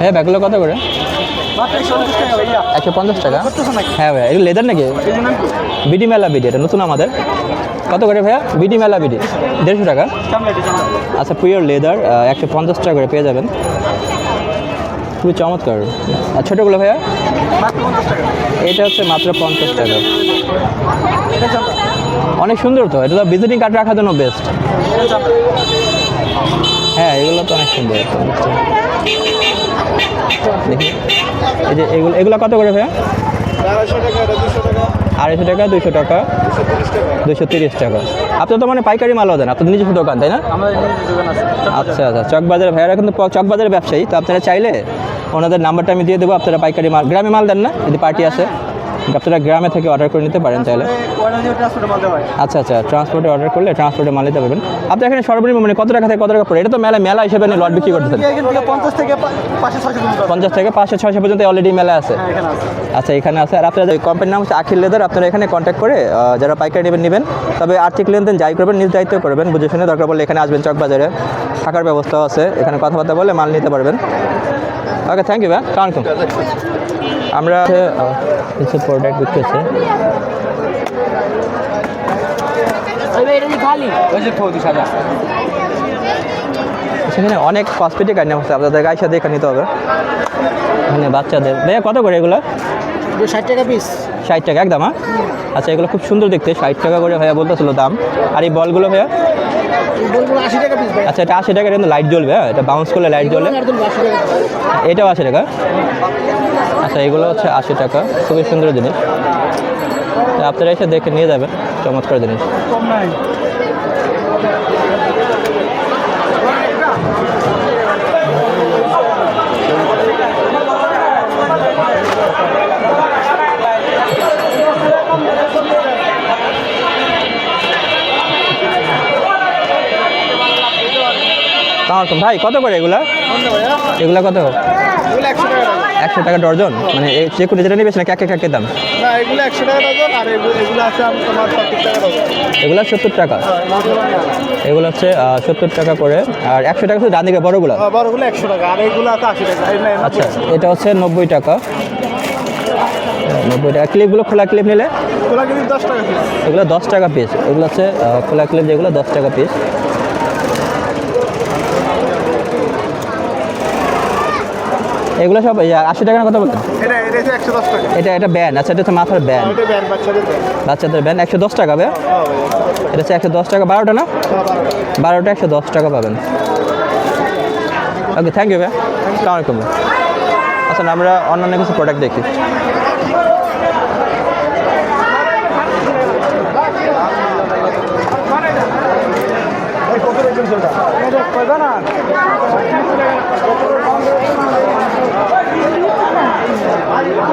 হ্যাঁ ব্যাগগুলো কত করে? একশো পঞ্চাশ টাকা। হ্যাঁ ভাইয়া, এগুলো লেদার নাকি? বিডি মেলা বিডি, এটা নতুন আমাদের। কত করে ভাইয়া? বিডি মেলা বিডি। দেড়শো টাকা? আচ্ছা পিওর লেদার একশো পঞ্চাশ টাকা করে পেয়ে যাবেন। খুবই চমৎকার। আর ছোটোগুলো ভাইয়া? এটা হচ্ছে মাত্র পঞ্চাশ টাকা। অনেক সুন্দর তো, এটা তো ভিজিটিং কার্ড রাখার জন্য বেস্ট হ্যাঁ এগুলো তো অনেক সুন্দর। দেখি। এই যে এগুলো এগুলো কত করে ভাইয়া? টাকা। আড়াইশো টাকা দুশো টাকা দুশো তিরিশ টাকা। আপনার তো মানে পাইকারি মালও দেন আপনার নিজস্ব দোকান তাই না? আচ্ছা আচ্ছা চকবাজার ভাইয়ারা কিন্তু চকবাজারের ব্যবসায়ী তো আপনারা চাইলে ওনাদের নাম্বারটা আমি দিয়ে দেবো আপনারা পাইকারি মাল গ্রামে মাল দেন না যদি পার্টি আসে। আপনারা গ্রামে থেকে অর্ডার করে নিতে পারেন পারে আচ্ছা আচ্ছা ট্রান্সপোর্টে অর্ডার করলে ট্রান্সপোর্টে মাল নিতে পারবেন। আপনি এখানে সর্বনিম্ন মানে কত টাকা থেকে কত টাকা পড়ে? এটা তো মেলা মেলা হিসেবে লট বিক্রি থেকে পঞ্চাশ থেকে পাঁচশো ছয়শো পঞ্চাশ থেকে পাঁচশো, ছয়শো পর্যন্ত অলরেডি মেলা আছে। আচ্ছা এখানে আছে। আর আপনারা কোম্পানির নাম হচ্ছে আখিল লেদার, আপনারা এখানে কন্ট্যাক্ট করে যারা পাইকারি নেবেন নেবেন। তবে আর্থিক লেনদেন যাই করবেন নিজ দায়িত্ব করবেন, বুঝে শুনে দরকার পড়লে এখানে আসবেন চকবাজারে। থাকার ব্যবস্থাও আছে, এখানে কথাবার্তা বলে মাল নিতে পারবেন। ওকে থ্যাংক ইউ ভাই। সালামালাইকুম আমরা কিছু প্রোডাক্ট হাজার সেখানে অনেক কসমেটিক আইটেম আছে আপনাদের গায়ের সাথে এখানে নিতে হবে। এখানে বাচ্চাদের ভাইয়া কত করে এগুলো? ষাট টাকা পিস ষাট টাকা একদম হ্যাঁ? আচ্ছা এগুলো খুব সুন্দর দেখতে ষাট টাকা করে ভাইয়া বলতেছিল দাম। আর এই বলগুলো ভাইয়া? আচ্ছা এটা আশি টাকা কিন্তু লাইট জ্বলবে হ্যাঁ? এটা বাউন্স করলে লাইট জ্বলে। এটাও আশি টাকা। আচ্ছা এগুলো হচ্ছে আশি টাকা। খুবই সুন্দর জিনিস। আপনারা এসে দেখে নিয়ে যাবেন। চমৎকার জিনিস। ভাই কত করে এগুলা? এগুলা কত? একশো টাকা। ডর্জন মানে কোনো যেটা নিবেশ না এক এক এক দাম এগুলো একশো টাকা ডজন আর এগুলো আছে তোমার সত্তর টাকা এগুলো সত্তর টাকা? এগুলো হচ্ছে সত্তর টাকা করে। আর একশো টাকা শুধু ডান দিকে বড়গুলো? হ্যাঁ, বড়গুলো একশো টাকা আর এগুলো আছে আশি টাকা আচ্ছা এটা হচ্ছে নব্বই টাকা। নব্বই টাকা। ক্লিপগুলো খোলা ক্লিপ নিলে? এগুলো কিন্তু দশ টাকা পিস। এগুলো দশ টাকা পিস। এগুলো হচ্ছে খোলা ক্লিপ যেগুলো দশ টাকা পিস। এগুলো সব আশি টাকা না কথা বলতেন এটা এটা হচ্ছে একশো দশ টাকা। এটা এটা ব্যান্ড আচ্ছা এটা হচ্ছে মাথার ব্যান্ড বাচ্চাদের ব্যান্ড একশো দশ টাকা বে হ্যাঁ এটা হচ্ছে একশো দশ টাকা বারোটা না? হ্যাঁ। বারোটা। একশো দশ টাকা পাবেন। ওকে থ্যাংক ইউ ভাই সালাম আলাইকুম। আচ্ছা আমরা অন্যান্য কিছু প্রোডাক্ট দেখি। কয়টা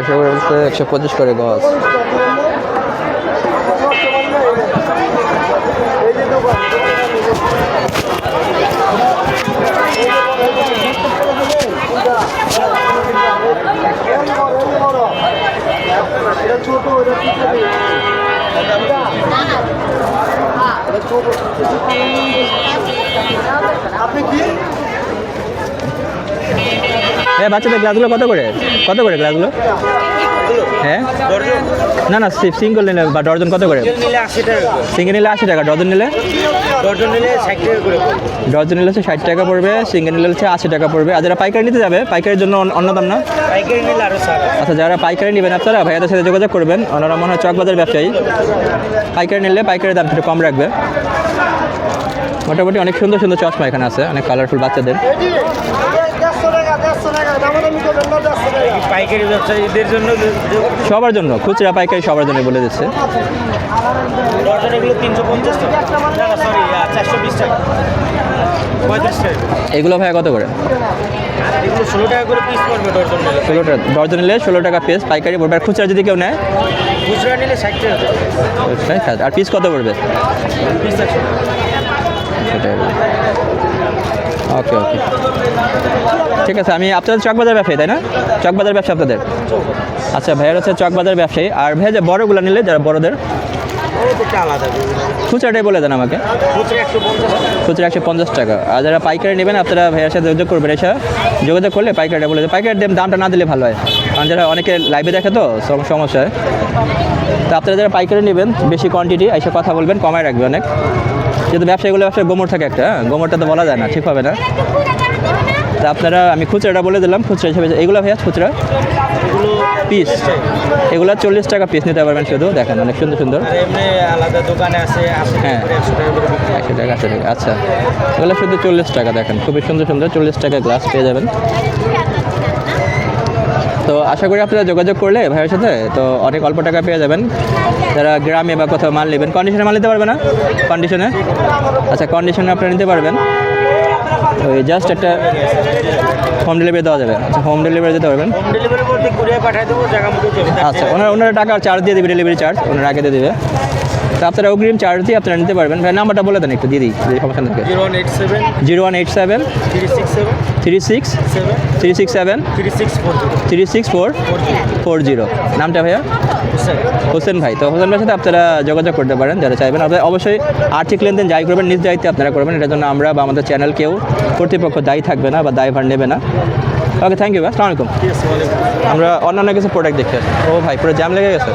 না? আচ্ছা আড়াইশো করে বলতে একশো পঁচিশ করে গজ এটা ছোট এটা ছোট আপনি কি হ্যাঁ বাচ্চাদের গ্লাসগুলো কত করে? কত করে গ্লাসগুলো হ্যাঁ? না না সিঙ্গল নিলে বা ডর্জন কত করে? সিঙ্গেল নিলে আশি টাকা ডজন নিলে? ডজন নিলে হচ্ছে ষাট টাকা পড়বে সিঙ্গেল নিলে হচ্ছে আশি টাকা পড়বে। আর যারা পাইকারি নিতে যাবে, পাইকারির জন্য অন্য- দাম না? আচ্ছা যারা পাইকারি নেবেন আপনারা, ভাইয়াদের সাথে যোগাযোগ করবেন। ওনারা মনে হয় চকবাজার ব্যবসায়ী। পাইকারি নিলে পাইকারি দাম একটু কম রাখবে। মোটামুটি অনেক সুন্দর সুন্দর চশমা এখানে আছে, অনেক কালারফুল বাচ্চাদের দেড়শো টাকা দেড়শো টাকা দামাদামি করবেন না দেড়শো টাকা পাইকারি ব্যবসায়ীদের জন্য সবার জন্য খুচরা পাইকারি সবার জন্য বলে দিচ্ছে। এগুলো ভাইয়া কত করে? ষোলো টাকা করে পিস পড়বে ডর্জন নিলে। ষোলো টাকা ডর্জন নিলে ষোলো টাকা পিস পাইকারি পড়বে। আর খুচরা যদি কেউ নেয়? খুচরা নিলে ষাট টাকা। আর পিস কত পড়বে? Piece okay okay. ঠিক আছে, আমি আপনাদের চকবাজার ব্যবসায়ী, তাই না? চকবাজার ব্যবসা আপনাদের। আচ্ছা ভাইয়ের হচ্ছে চকবাজার ব্যবসায়ী। আর ভাইয়া যে বড়গুলো নিলে, যারা বড়দের? খুচরাটাই বলে দেন আমাকে। খুচরা একশো পঞ্চাশ টাকা। আর যারা পাইকারি নেবেন, আপনারা ভাইয়ের সাথে যোগাযোগ করবেন, এসে যোগাযোগ করলে পাইকারিটা বলে দেয় পাইকারি দাম, দামটা না দিলে ভালো হয়। কারণ যারা অনেকে লাইভে দেখে তো, সম- সমস্যা হয় তো আপনারা যারা পাইকারি নেবেন, বেশি কোয়ান্টিটি এসে কথা বলবেন, কমায় রাখবে অনেক। যেহেতু ব্যবসায়ীগুলো ব্যবসায় গোমর থাকে একটা হ্যাঁ গোমরটা তো বলা যায় না ঠিক হবে না। তা আপনারা আমি খুচরাটা বলে দিলাম খুচরা হিসেবে এগুলো ভাইয়া খুচরা? পিস। এগুলো চল্লিশ টাকা পিস নিতে পারবেন শুধু দেখেন অনেক সুন্দর সুন্দর। আলাদা দোকানে আছে হ্যাঁ। একশো টাকা করে একশো টাকা একশো টাকা আচ্ছা। এগুলো শুধু চল্লিশ টাকা দেখেন খুবই সুন্দর সুন্দর চল্লিশ টাকা গ্লাস পেয়ে যাবেন। তো আশা করি আপনারা যোগাযোগ করলে ভাইয়ের সাথে তো অনেক অল্প টাকা পেয়ে যাবেন। যারা গ্রামে বা কোথাও মাল নেবেন কন্ডিশনে মাল নিতে পারবে না? কন্ডিশনে আচ্ছা কন্ডিশনে আপনারা নিতে পারবেন। ওই জাস্ট একটা হোম ডেলিভারি দেওয়া যাবে। আচ্ছা হোম ডেলিভারি দিতে পারবেন। হোম ডেলিভারি বলতে কুরিয়ার পাঠিয়ে দেবো জায়গা মতো আচ্ছা ওনারা ওনারা টাকা চার্জ দিয়ে দেবে ডেলিভারি চার্জ ওনারা আগে দিয়ে দেবে। তো আপনারা অগ্রিম চার্জ দিয়ে আপনারা নিতে পারবেন। ভাই নাম্বারটা বলে দেন একটু দিয়ে দিই সমস্যা থাকে। Zero one eight seven zero one eight seven three six seven. Three six three six seven three six four three six four four zero নামটা ভাইয়া? হোসেন। ভাই। তো হোসেন ভাইয়ের সাথে আপনারা যোগাযোগ করতে পারেন যারা চাইবেন। আপনারা অবশ্যই আর্থিক লেনদেন যাই করবেন নিজ দায়িত্বে আপনারা করবেন। এটার জন্য আমরা বা আমাদের চ্যানেল কেউ কর্তৃপক্ষ দায়ী থাকবে না বা দায়ভার নেবে না। ওকে থ্যাংক ইউ ভাই। আসসালামু আলাইকুম। আমরা অন্যান্য কিছু প্রোডাক্ট দেখে আসি। ও ভাই পুরো জ্যাম লেগে গেছে?